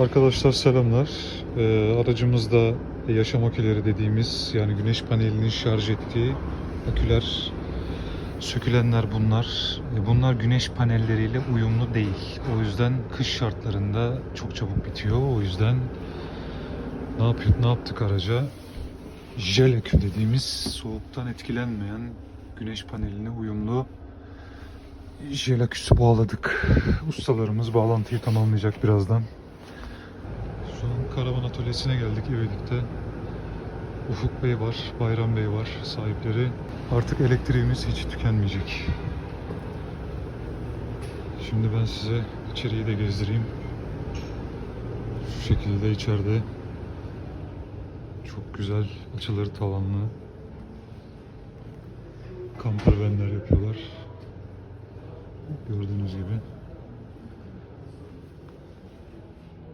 Arkadaşlar selamlar. Ee, aracımızda yaşam aküleri dediğimiz yani güneş panelinin şarj ettiği aküler sökülenler bunlar. E, Bunlar güneş panelleriyle uyumlu değil. O yüzden kış şartlarında çok çabuk bitiyor. O yüzden ne yapıyor, ne yaptık araca? Jel akü dediğimiz soğuktan etkilenmeyen güneş paneline uyumlu jel aküsü bağladık. Ustalarımız bağlantıyı tamamlayacak birazdan. Şu an karavan atölyesine geldik İvedik'te. Ufuk Bey var, Bayram Bey var sahipleri. Artık elektriğimiz hiç tükenmeyecek. Şimdi ben size içeriği de gezdireyim. Şu şekilde içeride çok güzel açıları tavanlı kamper yapıyorlar. Gördüğünüz gibi.